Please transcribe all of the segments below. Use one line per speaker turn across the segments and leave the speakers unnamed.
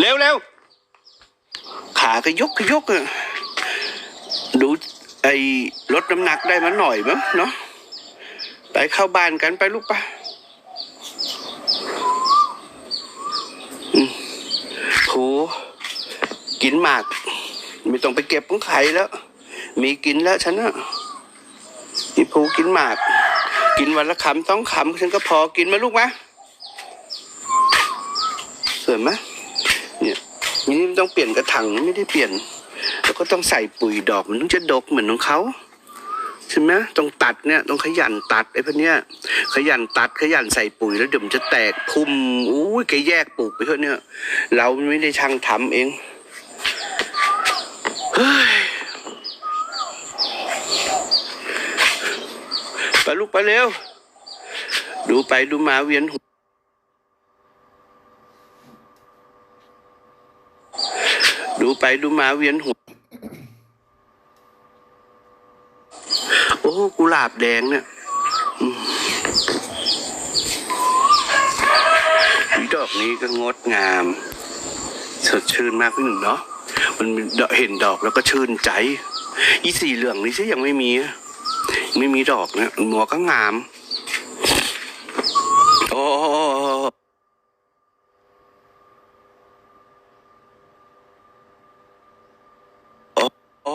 เร็วเร็วขาก็ยกก็ยกอะดูไอ้ลดน้ำหนักได้มาหน่อยมั้งเนาะไปเข้าบ้านกันไปลูกปะโหกินหมาก ไม่ต้องไปเก็บของใครแล้ว มีกินแล้วฉันอะมีผูกินหมาก กินวันละคำต้องคำฉันก็พอกินมาลูกมะสวยไหม นี่ต้องเปลี่ยนกระถางไม่ได้เปลี่ยน แล้วก็ต้องใส่ปุ๋ยดอกมันถึงจะดกเหมือนของเขาใช่ไหมต้องตัดเนี่ยต้องขยันตัดไอ้พวกเนี้ยขยันตัดขยันใส่ปุ๋ยแล้วเดี๋ยวมันจะแตกพุ่มอุ้ยแกแยกปลูกไปเถอะเนี่ย เราไม่ได้ช่างทำเองเฮ้ยไปลูกไปเร็ว ดูไปดูมาเวียนหัว ดูไปดูมาเวียนหัว โอ้กุหลาบแดงเนี่ยดอกนี้ก็งดงาม สดชื่นมากพี่หนึ่งเนาะมันเห็นดอกแล้วก็ชื่นใจ อีสีเหลืองนี่ใช่ยังไม่มี ไม่มีดอกเนะหมวกก็งาม โอ้โอ้โอ้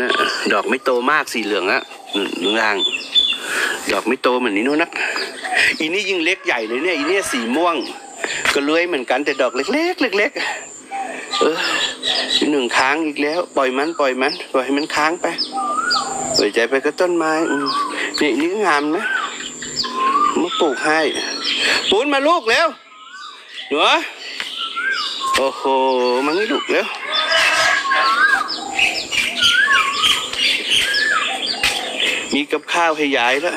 นะ ดอกไม่โตมากสีเหลืองอะเหลืองล่าง ดอกไม่โตเหมือนนี้โน้นนักอีนี่ยิ่งเล็กใหญ่เลยเนี่ยอีเนี่ยสีม่วง ก็เลื้อยเหมือนกันแต่ดอกเล็ก ๆ เล็ก ๆ เออหนึ่งค้างอีกแล้ว ปล่อยมันปล่อยมัน ปล่อยให้มันค้างไปปล่อยใจไปกับต้นไม้อืมนี่นี่งามนะมาปลูกให้ปูนมาลูกแล้วหนูโอ้โหมันไม่ดุแล้ว มีกับข้าวให้ยายแล้ว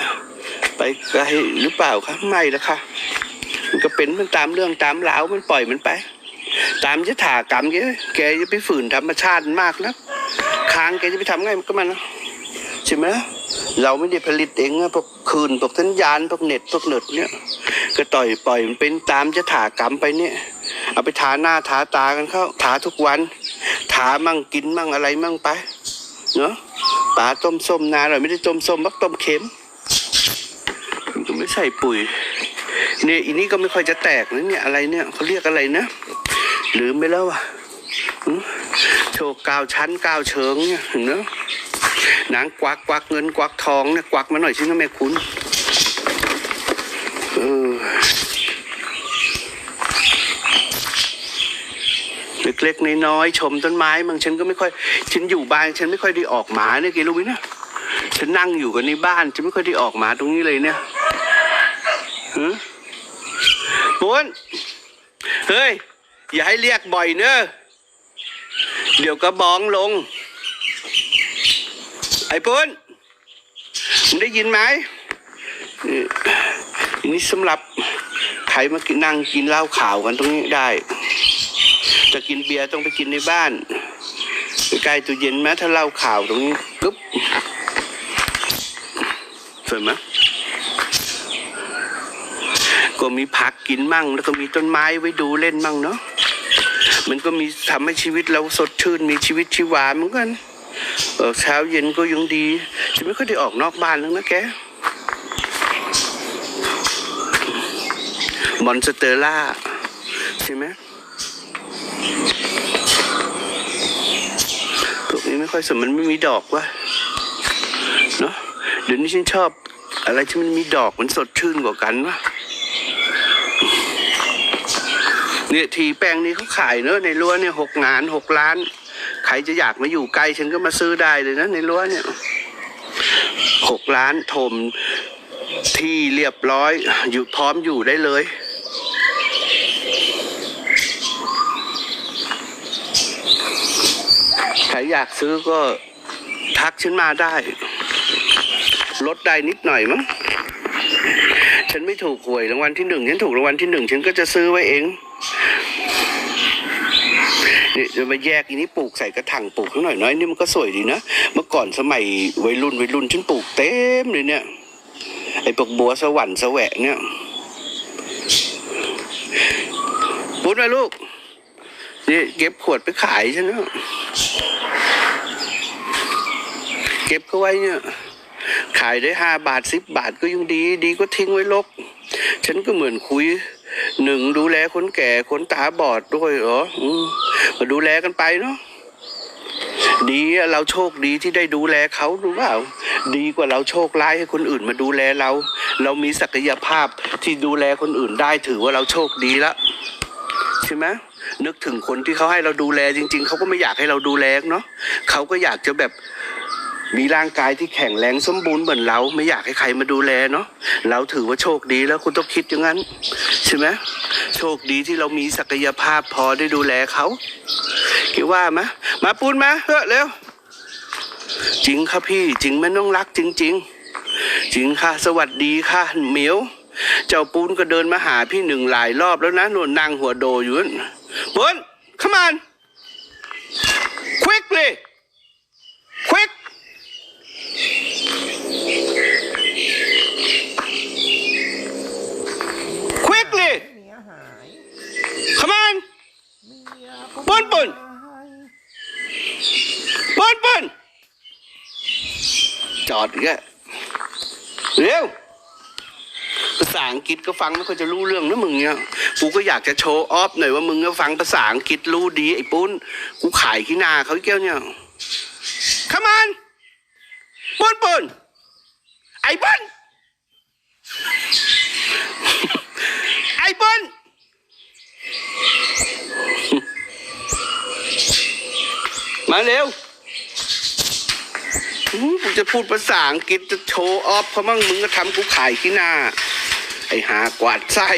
ไปไกลหรือเปล่าคะไม่แล้วค่ะ มันก็เป็นมันตามเรื่องตามราวมันปล่อยมันไป ตามยถากรรมแกแกจะไปฝืนธรรมชาติมากนะค้างแกจะไปทำไงมันก็มันนะใช่ไหมเราไม่ได้ผลิตเองนะพวกคืนพวกสัญญาณพวกเน็ตพวกเน็ตเนี่ย ก็ต่อยปล่อยมันเป็นตามยถากรรมไปเนี่ย เอาไปทาหน้าทาตากันเข้าทาทุกวันทามั่งกินมั่งอะไรมั่งไปเนาะ ปลาต้มส้มนาหน่อยไม่ได้ต้มส้มบักต้มเค็มมันก็ไม่ใส่ปุ๋ยเนี่ยอีนี่ก็ไม่ค่อยจะแตกนะเนี่ยอะไรเนี่ยเขาเรียกอะไรนะลืมไปแล้วอะโชว์กาวชั้นกาวเชิงเนี่ยเห็นเนาะนางกวักกวักเงินกวักทองเนี่ยกวักมาหน่อยสินะแม่คุณเออ เล็กๆน้อยๆชมต้นไม้บางฉันก็ไม่ค่อยฉันอยู่บ้านฉันไม่ค่อยได้ออกหมาเนี่ยแกรู้ไหมนะฉันนั่งอยู่กันในบ้านฉันไม่ค่อยได้ออกหมาตรงนี้เลยเนี่ยหือปุ้นเฮ้ย อย่าให้เรียกบ่อยเนอะเดี๋ยวกระบองลง ไอ้ปุ้นมึงได้ยินไหมนี่อันนี้สำหรับใครมากินนั่งกินเหล้าขาวกันตรงนี้ได้ จะกินเบียร์ต้องไปกินในบ้านใกล้ตู้เย็นแม้ถ้าเล้าข่าวตรงนี้ปุ๊บสวยไหมก็มีผักกินมั่ง แล้วก็มีต้นไม้ไว้ดูเล่นมั่งเนาะมันก็มีทำให้ชีวิตเราสดชื่น มีชีวิตชีวาเหมือนกันเออเช้าเย็นก็ยังดีจะไม่ค่อยได้ออกนอกบ้านแล้วนะแกมอนสเตอร่าใช่ไหม พวกนี้ ไม่ค่อยสมมันไม่มีดอกวะเนาะเดี๋ยวนี้ฉันชอบ อะไรที่มันมีดอกมันสดชื่นกว่ากันวะเนี่ยทีแปลงนี้เขาขายเนอะในรั้วเนี่ยหกงานหกล้าน ใครจะอยากมาอยู่ไกลฉันก็มาซื้อได้เลยนะในรั้วเนี่ยหกล้านถมที่เรียบร้อย อยู่พร้อมอยู่ได้เลย ใครอยากซื้อก็ทักฉันมาได้ ลดได้นิดหน่อยมั้ง ฉันไม่ถูกหวยรางวัลที่หนึ่งฉันถูกรางวัลที่หนึ่งฉันก็จะซื้อไว้เองนี่จะมาแยกอีนี้ปลูกใส่กระถางปลูกข้างหน่อยน้อยนี่มันก็สวยดีนะ เมื่อก่อนสมัยวัยรุ่นวัยรุ่นฉันปลูกเต็มเลยเนี่ย ไอ้ปกบัวสวรรค์สวะเนี่ยปุ๊ดมาลูก นี่เก็บขวดไปขายฉันเนาะ เก็บเขาไว้เนี่ยขายได้ห้าบาทสิบบาทก็ยังดี ดีก็ทิ้งไว้ลก ฉันก็เหมือนคุยหนึ่งดูแลคนแก่คนตาบอดด้วยเหรอมาดูแลกันไปเนาะดีเราโชคดีที่ได้ดูแลเขารู้เปล่า ดีกว่าเราโชคร้ายให้คนอื่นมาดูแลเรา เรามีศักยภาพที่ดูแลคนอื่นได้ถือว่าเราโชคดีละใช่ไหมนึกถึงคนที่เขาให้เราดูแลจริง ๆเขาก็ไม่อยากให้เราดูแลเนาะเขาก็อยากจะแบบ มีร่างกายที่แข็งแรงสมบูรณ์เหมือนเราไม่อยากให้ใครมาดูแลเนาะเราถือว่าโชคดีแล้วคุณต้องคิดอย่างนั้น ใช่ไหมโชคดีที่เรามีศักยภาพพอได้ดูแลเขาคิดว่าไหมมาปูนมาเฮ้เร็วจริงค่ะพี่จริงไม่ต้องรักจริง ๆ จริงค่ะ สวัสดีค่ะเหมียว เจ้าปูนก็เดินมาหาพี่หนึ่งหลายรอบแล้วนะนวลนั่งหัวโดอยู่นปูน come on quickly quick ควิกเลย
เมียหาย
come on ปุ่นปุ่น
ไม่ให้
ปูนปูนจอดอีกแล้วเร็วภาษาอังกฤษก็ฟังไม่ค่อยจะรู้เรื่องนะมึงเนี่ย กูก็อยากจะโชว์ออฟหน่อยว่ามึงก็ฟังภาษาอังกฤษรู้ดีไอ้ปุ้น กูขายขี้หนาเขาเกี้ยวเนี่ย come on ปุ้นปุ้น ไอ้ปุ้นไอ้ปุ้นมาเร็วอื้อกูจะพูดภาษาอังกฤษจะโชว์ออฟเพราะมั่งมึงก็ทำกูขายขี้หน้า ไอ้หากวาดไส้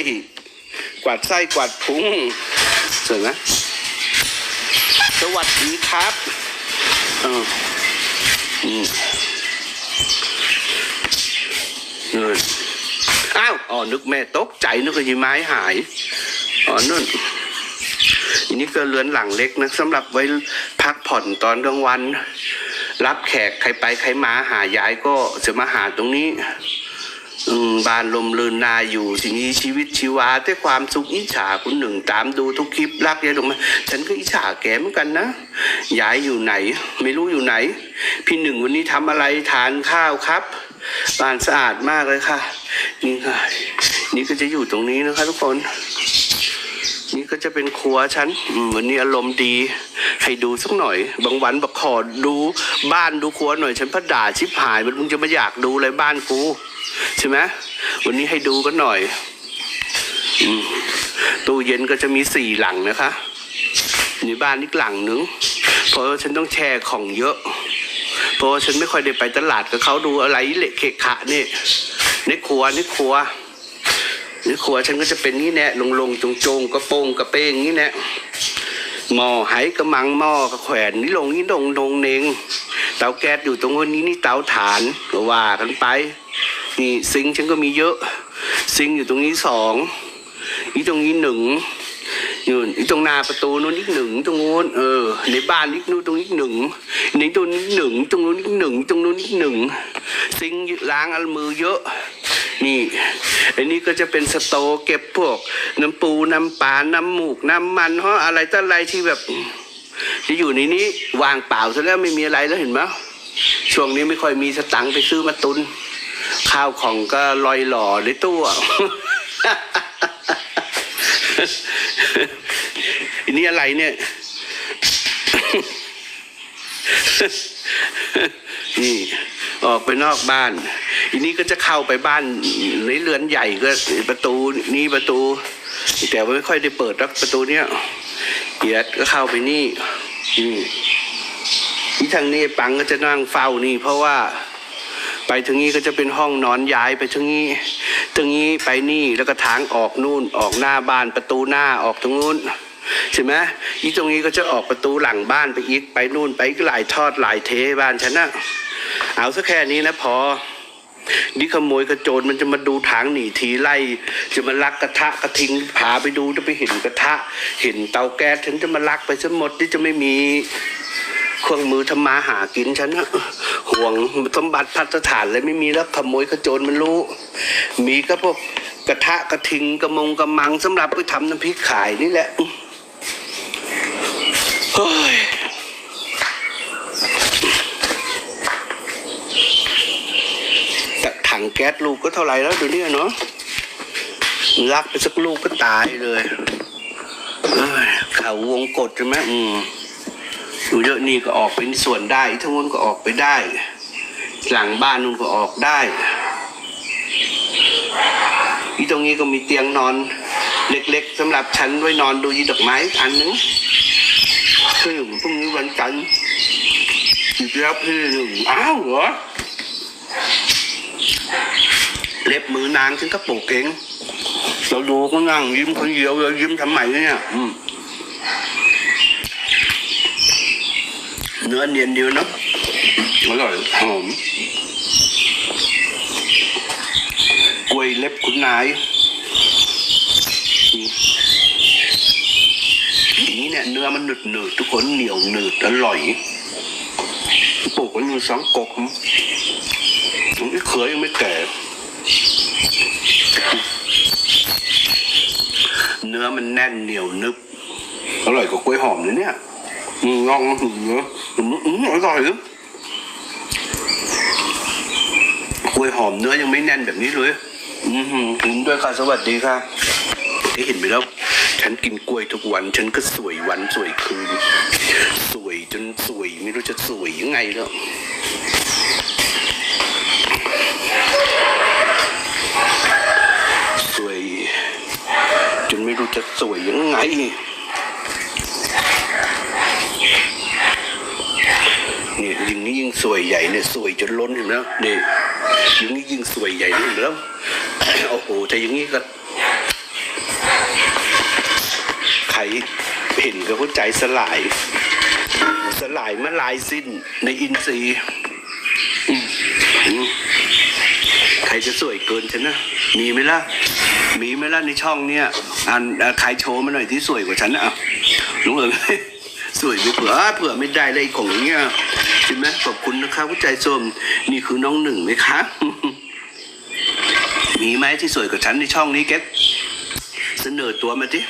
กวาดไส้กวาดพุงเสร็จไหมสวัสดีครับเอออืม เอออ้าวอ๋อนึกแม่ตกใจนึกว่ายีไม้หายอ๋อนั่นอันนี้ก็เรือนหลังเล็กนะสำหรับไว้พักผ่อนตอนกลางวัน รับแขกใครไปใครมาหายายก็จะมาหาตรงนี้บ้านลมลืนนาอยู่ทีนี้ชีวิตชีวาด้วยความสุขอิจฉาคุณหนึ่งตามดูทุกคลิปรักยายลงมาฉันก็อิจฉาแกเหมือนกันนะยายอยู่ไหน ไม่รู้อยู่ไหน พี่หนึ่งวันนี้ทำอะไรทานข้าวครับ บ้านสะอาดมากเลยค่ะ นี่ค่ะ นี่ก็จะอยู่ตรงนี้นะคะ ทุกคน นี่ก็จะเป็นครัวฉันอืมวันนี้อารมณ์ดี ให้ดูสักหน่อย บางวันบอกขอดูบ้านดูครัวหน่อย ฉันพัดด่าชิบหาย มันมึงจะมาอยากดูอะไรบ้านกูใช่ไหมวันนี้ให้ดูกันหน่อยอตู้เย็นก็จะมีสี่หลังนะคะในบ้านอีกหลังหนึ่งเพราะฉันต้องแช่ของเยอะ เพราะว่าฉันไม่ค่อยได้ไปตลาดกับเขาดูอะไรเละเขะขะนี่ในครัวในครัวนี่ครัวฉันก็จะเป็นนี่แน่ลงลงจงจงกระโปรงกระเป้งนี่แน่หม้อไหกระมังหม้อกระแขวนนี่ลงนี่ลงลงเนงเตาแก๊สอยู่ตรงนี้นี่เตาถ่านก็ว่ากันไป นี่ซิงฉันก็มีเยอะ ซิงอยู่ตรงนี้สองอีตรงนี้หนึ่ง ยู่อีตรงหน้าประตูนู้นอีกหนึ่งตรงนู้นเออในบ้านอีกนู้นตรงนี้อีกหนึ่งในตรงนี้หนึ่งตรงนู้นอีกหนึ่งตรงนู้นอีกหนึ่งซิงล้างอัลมือเยอะ นี่อันนี้ก็จะเป็นสโตเก็บพวก น้ำปูน้ำปลาน้ำหมูกน้ำมันเพราะอะไรต่ออะไรที่แบบจะอยู่ในนี้วางเปล่าซะแล้วไม่มีอะไรแล้วเห็นไหมช่วงนี้ไม่ค่อยมีสตังค์ไปซื้อมาตุน ข้าวของก็ลอยหล่อในตู้ อันนี้อะไรเนี่ย นี่ ออกไปนอกบ้าน อันนี้ก็จะเข้าไปบ้านในเรือนใหญ่ก็ประตูนี่ประตู แต่ว่าไม่ค่อยได้เปิดรักประตูเนี้ยเกียดก็เข้าไปนี่นี่ทางนี้ปังก็จะนั่งเฝ้านี่ เพราะว่าไปทางนี้ก็จะเป็นห้องนอนย้ายไปทางนี้ทางนี้ไปนี่แล้วก็ทางออกนู่นออกหน้าบ้านประตูหน้าออกตรงนู้น ใช่ไหมอีตรงนี้ก็จะออกประตูหลังบ้านไปอีกไปนู่นไปอีกหลายทอดหลายเทบ้านฉันนะเอาสักแค่นี้นะพอนี่ขโมยกระโจนมันจะมาดูทางหนีทีไล่ จะมาลักกระทะกระทิงผาไปดูจะไปเห็นกระทะ เห็นเตาแก๊สฉันจะมาลักไปซะหมดที่จะไม่มีเครื่องมือทำมาหากินฉันนะห่วงสมบัติพัฒฐานเลยไม่มีแล้วขโมยขโจรมันรู้ มีก็พวกกระทะกระทิงกระมงกระมังสำหรับไปทำน้ำพริกขายนี่แหละ แต่ถังแก๊สลูกก็เท่าไหร่แล้วเดี๋ยวนี้เนาะลักไปสักลูกก็ตายเลยเอ้เขาวงกดใช่ไหมอืมอยู่เยอะนี่ก็ออกเป็นส่วนได้ทั้งนู้นก็ออกไปได้ หลังบ้านนู่นก็ออกได้ที่ตรงนี้ก็มีเตียงนอน เล็กๆสำหรับฉันไว้นอนดูยีดอกไม้อันหนึง คือพรุ่งนี้วันจันทร์อีกแล้วพี่หนึ่งอ้าวเหรอเล็บมือนางฉันก็ปลูกเองเราดูก็นั่งยิ้มคนเดียวเลยยิ้มทำไมเนี่ยเนื้อเนียนเดีเนะอร่อยหอมกล้วยเล็บคุณนายอืมอย่างนี้ เนี่ยเนื้อมันหนึดหนืดๆทุกคนเหนียวหนืดอร่อยปลูกไว้อยู่สองกกยังไม่เคยยังไม่แก่ เนื้อมันแน่นเหนียวนึบอร่อยกว่ากล้วยหอมเลยเนี่ยอืมลองหืออืมอืมอร่อยเลยกล้วยหอมเนื้อยังไม่แน่นแบบนี้เลย อือหือกินด้วยค่ะสวัสดีค่ะได้เห็นไหมแล้ว ฉันกินกล้วยทุกวัน ฉันก็สวยวันสวยคืน สวยจนสวยไม่รู้จะสวยยังไงแล้วสวย จนไม่รู้จะสวยยังไงเนี่ยยิงนี้ยิ่งสวยใหญ่เนี่ยสวยจนล้นเห็นไหมนี่ยิงนี้ยิ่งสวยใหญ่เห็นแล้วโอ้โหแต่อย่างนี้ก็ ครเห็นก็หัวใจสลาย สลายมาลายสิ้นในอินทรีย์ใครจะสวยเกินฉันนะ มีไหมล่ะ มีไหมล่ะในช่องเนี่ยอันใครโชว์มาหน่อยที่สวยกว่าฉันนะอะลุงเอ๋ยสวยเผื่อเผื่อไม่ได้เลยขององเงี้ยใช่ไหมขอบคุณนะคะผู้ใจส้มนี่คือน้องหนึ่งไหมคะ มีไหมที่สวยกว่าฉันในช่องนี้แกเสนอตัวมาดิ